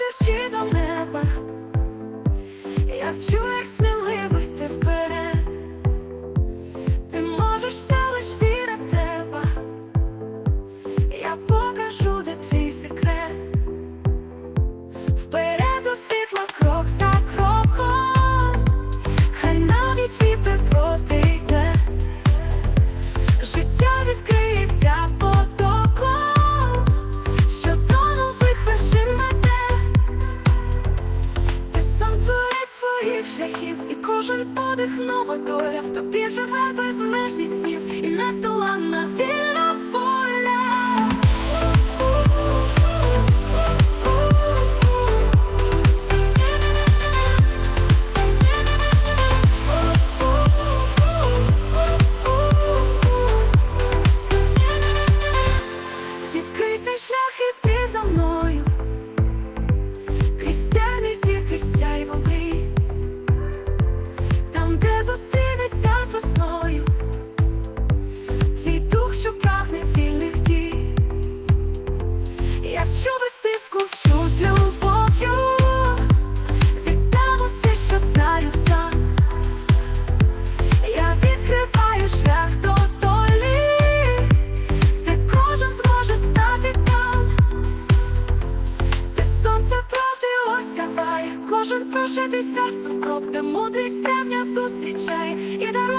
очі до неба, я вчу, як сміливо йти вперед. Ти можеш все лиш віра тебе. Я кожен подих нова доля в тобі живе безмежність снів і нездоланна вільна воля. Відкрий цей шлях і ти за мною, кожен прожитий серцем крок, де мудрість древня зустрічає. І дарує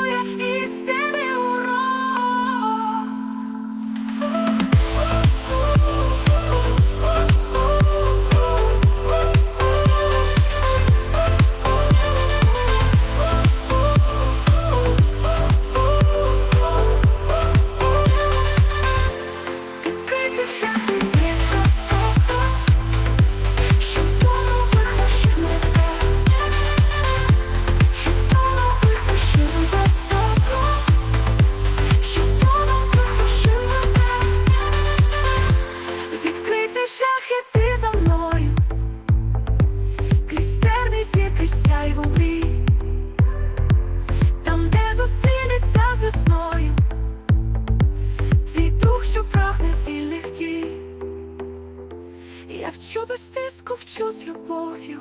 Я вчу без тиску, вчу з любов'ю.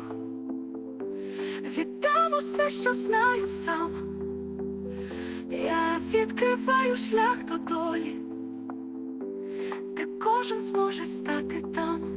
Віддам усе, що знаю сам. Я відкриваю шлях до долі, де кожен зможе стати там.